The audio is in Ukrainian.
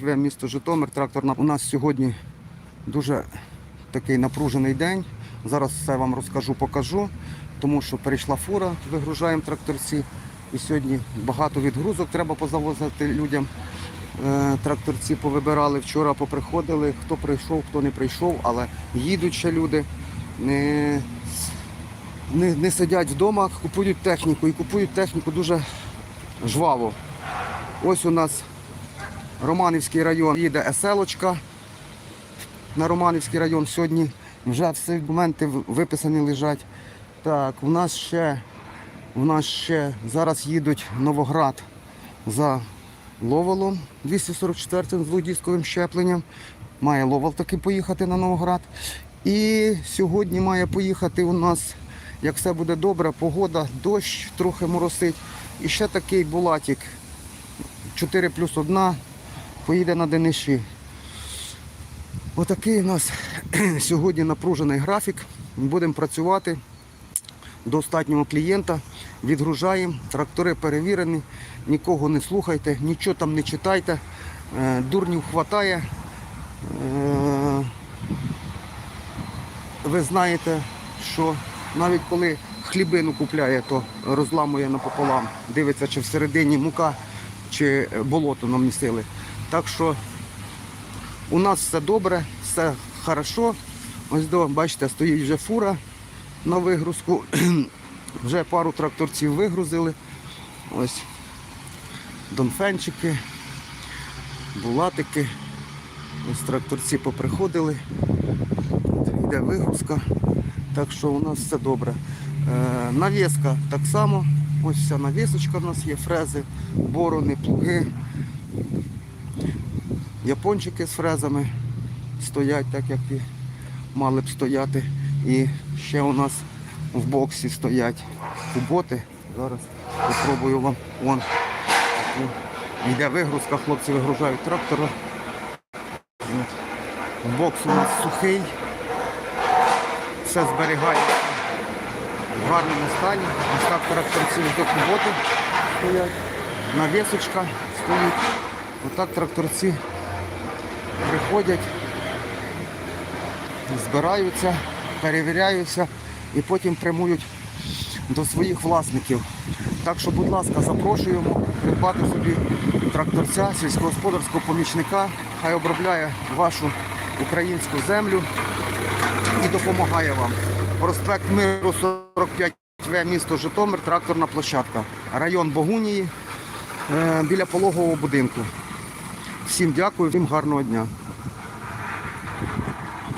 В місто Житомир, тракторна. У нас сьогодні дуже такий напружений день. Зараз все вам розкажу, покажу, тому що перейшла фура, вигружаємо тракторці. І сьогодні багато відгрузок треба позавозити людям. Е, Тракторці повибирали вчора, поприходили, хто прийшов, хто не прийшов, але їдуть ще люди. Не, не, не сидять вдома, купують техніку і купують техніку дуже жваво. Ось у нас Романівський район їде еселочка на Романівський район. Сьогодні вже всі документи виписані лежать. Так, у нас ще, у нас ще зараз їдуть Новоград за Ловолом 244 з дводісковим щепленням. Має Ловол таки поїхати на Новоград. І сьогодні має поїхати у нас, як все буде добре, погода, дощ трохи моросить. І ще такий булатик 4 плюс 1 поїде на Дениші. Отакий у нас сьогодні напружений графік. Будемо працювати до останнього клієнта, відгружаємо, трактори перевірені, нікого не слухайте, нічого там не читайте, Е, дурнів хватає. Е, Ви знаєте, що навіть коли хлібину купляє, то розламує напополам, дивиться, чи всередині мука, чи болото нам місили. Так що у нас все добре, все хорошо. Ось до, бачите, стоїть вже фура на вигрузку. Вже пару тракторців вигрузили. Ось донфенчики, булатики. Ось тракторці поприходили. От Йде вигрузка. Так що у нас все добре. Е, навіска так само. Ось вся навісочка в нас є, фрези, борони, плуги. Япончики з фрезами стоять так, як і мали б стояти. І ще у нас в боксі стоять куботи. Зараз спробую вам. Вон. Йде вигрузка, хлопці вигружають трактора. Бокс у нас сухий. Все зберігається в гарному стані. Ось так тракторці до куботи стоять. Навісочка стоїть. Отак тракторці приходять, збираються, перевіряються і потім прямують до своїх власників. Так що, будь ласка, запрошуємо придбати собі тракторця, сільськогосподарського помічника, хай обробляє вашу українську землю і допомагає вам. Проспект Миру 45 В місто Житомир, тракторна площадка. Район Богунії е, біля пологового будинку. Всім дякую, всім гарного дня.